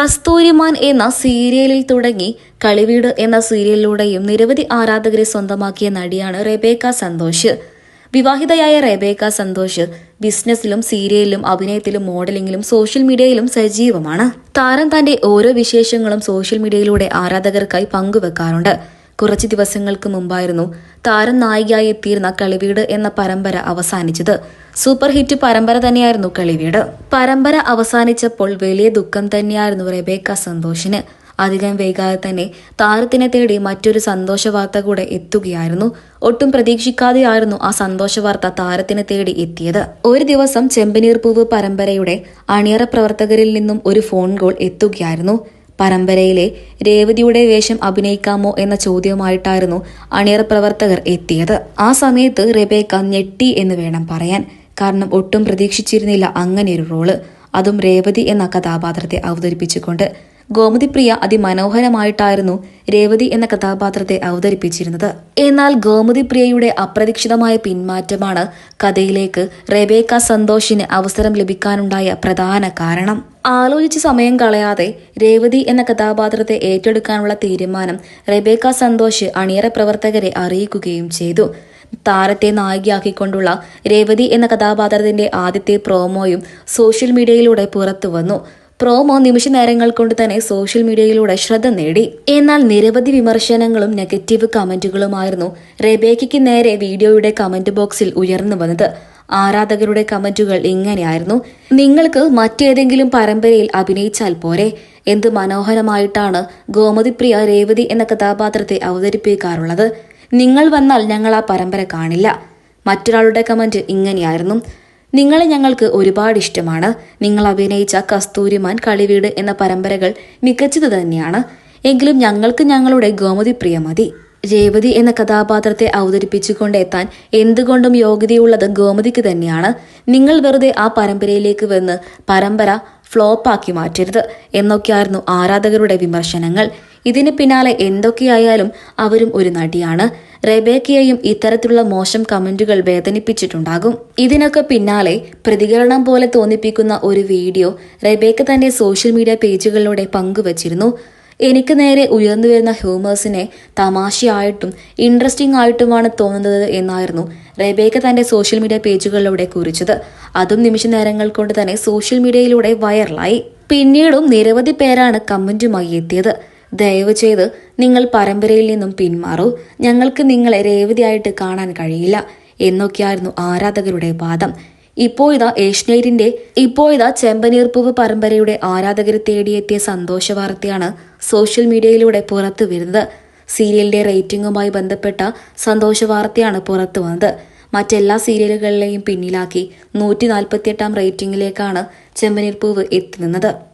കസ്തൂരിമാൻ എന്ന സീരിയലിൽ തുടങ്ങി കളിവീട് എന്ന സീരിയലിലൂടെയും നിരവധി ആരാധകരെ സ്വന്തമാക്കിയ നടിയാണ് റെബേക്ക സന്തോഷ്. വിവാഹിതയായ റെബേക്ക സന്തോഷ് ബിസിനസ്സിലും സീരിയലിലും അഭിനയത്തിലും മോഡലിംഗിലും സോഷ്യൽ മീഡിയയിലും സജീവമാണ്. താരം തന്റെ ഓരോ വിശേഷങ്ങളും സോഷ്യൽ മീഡിയയിലൂടെ ആരാധകർക്കായി പങ്കുവെക്കാറുണ്ട്. കുറച്ച് ദിവസങ്ങൾക്ക് മുമ്പായിരുന്നു താരം നായികയായി എത്തിയിരുന്ന കളിവീട് എന്ന പരമ്പര അവസാനിച്ചത്. സൂപ്പർ ഹിറ്റ് പരമ്പര തന്നെയായിരുന്നു കളിവീട്. പരമ്പര അവസാനിച്ചപ്പോൾ വലിയ ദുഃഖം തന്നെയായിരുന്നു റെബേക്ക സന്തോഷിന്. അധികം വൈകാതെ തന്നെ താരത്തിനെ തേടി മറ്റൊരു സന്തോഷ വാർത്ത കൂടെ എത്തുകയായിരുന്നു. ഒട്ടും പ്രതീക്ഷിക്കാതെയായിരുന്നു ആ സന്തോഷ വാർത്ത താരത്തിനെ തേടി എത്തിയത്. ഒരു ദിവസം ചെമ്പനീർ പൂവ് പരമ്പരയുടെ അണിയറ പ്രവർത്തകരിൽ നിന്നും ഒരു ഫോൺ കോൾ എത്തുകയായിരുന്നു. പരമ്പരയിലെ രേവതിയുടെ വേഷം അഭിനയിക്കാമോ എന്ന ചോദ്യവുമായിട്ടായിരുന്നു അണിയറ പ്രവർത്തകർ എത്തിയത്. ആ സമയത്ത് റെബേക്ക ഞെട്ടി എന്ന് വേണം പറയാൻ. കാരണം ഒട്ടും പ്രതീക്ഷിച്ചിരുന്നില്ല അങ്ങനെയൊരു റോൾ. അതും രേവതി എന്ന കഥാപാത്രത്തെ അവതരിപ്പിച്ചുകൊണ്ട് ഗോമതിപ്രിയ അതിമനോഹരമായിട്ടായിരുന്നു രേവതി എന്ന കഥാപാത്രത്തെ അവതരിപ്പിച്ചിരുന്നത്. എന്നാൽ ഗോമതിപ്രിയയുടെ അപ്രതീക്ഷിതമായ പിന്മാറ്റമാണ് കഥയിലേക്ക് റെബേക്ക സന്തോഷിന് അവസരം ലഭിക്കാനുണ്ടായ പ്രധാന കാരണം. ആലോചിച്ച് സമയം കളയാതെ രേവതി എന്ന കഥാപാത്രത്തെ ഏറ്റെടുക്കാനുള്ള തീരുമാനം റെബേക്ക സന്തോഷ് അണിയറ പ്രവർത്തകരെ അറിയിക്കുകയും ചെയ്തു. താരത്തെ നായികയാക്കിക്കൊണ്ടുള്ള രേവതി എന്ന കഥാപാത്രത്തിന്റെ ആദ്യത്തെ പ്രോമോയും സോഷ്യൽ മീഡിയയിലൂടെ പുറത്തു വന്നു പ്രോമോ നിമിഷ നേരങ്ങൾ കൊണ്ട് തന്നെ സോഷ്യൽ മീഡിയയിലൂടെ ശ്രദ്ധ നേടി. എന്നാൽ നിരവധി വിമർശനങ്ങളും നെഗറ്റീവ് കമന്റുകളുമായിരുന്നു റെബേക്കയ്ക്ക് നേരെ വീഡിയോയുടെ കമന്റ് ബോക്സിൽ ഉയർന്നു വന്നത്. ആരാധകരുടെ കമന്റുകൾ ഇങ്ങനെയായിരുന്നു. നിങ്ങൾക്ക് മറ്റേതെങ്കിലും പരമ്പരയിൽ അഭിനയിച്ചാൽ പോരെ. എന്ത് മനോഹരമായിട്ടാണ് ഗോമതിപ്രിയ രേവതി എന്ന കഥാപാത്രത്തെ അവതരിപ്പിക്കാറുള്ളത്. നിങ്ങൾ വന്നാൽ ഞങ്ങൾ ആ പരമ്പര കാണില്ല. മറ്റൊരാളുടെ കമന്റ് ഇങ്ങനെയായിരുന്നു. നിങ്ങളെ ഞങ്ങൾക്ക് ഒരുപാട് ഇഷ്ടമാണ്. നിങ്ങൾ അഭിനയിച്ച കസ്തൂരിമാൻ കളിവീട് എന്ന പരമ്പരകൾ മികച്ചത് തന്നെയാണ്. എങ്കിലും ഞങ്ങൾക്ക് ഞങ്ങളുടെ ഗോമതി പ്രിയ മതി. രേവതി എന്ന കഥാപാത്രത്തെ അവതരിപ്പിച്ചുകൊണ്ട് എത്താൻ എന്തുകൊണ്ടും യോഗ്യതയുള്ളത് ഗോമതിക്ക് തന്നെയാണ്. നിങ്ങൾ വെറുതെ ആ പരമ്പരയിലേക്ക് വന്ന് പരമ്പര ഫ്ലോപ്പാക്കി മാറ്റരുത് എന്നൊക്കെയായിരുന്നു ആരാധകരുടെ വിമർശനങ്ങൾ. ഇതിന് പിന്നാലെ എന്തൊക്കെയായാലും അവരും ഒരു നടിയാണ്. റെബേക്കയെയും ഇത്തരത്തിലുള്ള മോശം കമന്റുകൾ വേദനിപ്പിച്ചിട്ടുണ്ടാകും. ഇതിനൊക്കെ പിന്നാലെ പ്രതികരണം പോലെ തോന്നിപ്പിക്കുന്ന ഒരു വീഡിയോ റെബേക്ക തന്റെ സോഷ്യൽ മീഡിയ പേജുകളിലൂടെ പങ്കുവച്ചിരുന്നു. എനിക്ക് നേരെ ഉയർന്നു വരുന്ന ഹ്യൂമേഴ്സിനെ തമാശയായിട്ടും ഇൻട്രസ്റ്റിംഗ് ആയിട്ടുമാണ് തോന്നുന്നത് എന്നായിരുന്നു റെബേക്ക തന്റെ സോഷ്യൽ മീഡിയ പേജുകളിലൂടെ കുറിച്ചത്. അതും നിമിഷ നേരങ്ങൾ കൊണ്ട് തന്നെ സോഷ്യൽ മീഡിയയിലൂടെ വൈറലായി. പിന്നീടും നിരവധി പേരാണ് കമന്റുമായി എത്തിയത്. ദയവ് ചെയ്ത് നിങ്ങൾ പരമ്പരയിൽ നിന്നും പിന്മാറൂ. ഞങ്ങൾക്ക് നിങ്ങളെ രേവതിയായിട്ട് കാണാൻ കഴിയില്ല എന്നൊക്കെയായിരുന്നു ആരാധകരുടെ വാദം. ഇപ്പോൾ ഇതാ ഏഷ്യനൈറ്റിന്റെ ഇപ്പോൾ ഇതാ ചെമ്പനീർപ്പൂവ് പരമ്പരയുടെ ആരാധകരെ തേടിയെത്തിയ സന്തോഷ വാർത്തയാണ് സോഷ്യൽ മീഡിയയിലൂടെ പുറത്തു വരുന്നത്. സീരിയലിന്റെ റേറ്റിംഗുമായി ബന്ധപ്പെട്ട സന്തോഷ വാർത്തയാണ് പുറത്തു വന്നത്. മറ്റെല്ലാ സീരിയലുകളിലെയും പിന്നിലാക്കി നൂറ്റി നാൽപ്പത്തിയെട്ടാം റേറ്റിംഗിലേക്കാണ് ചെമ്പനീർപ്പൂവ് എത്തി നിന്നത്.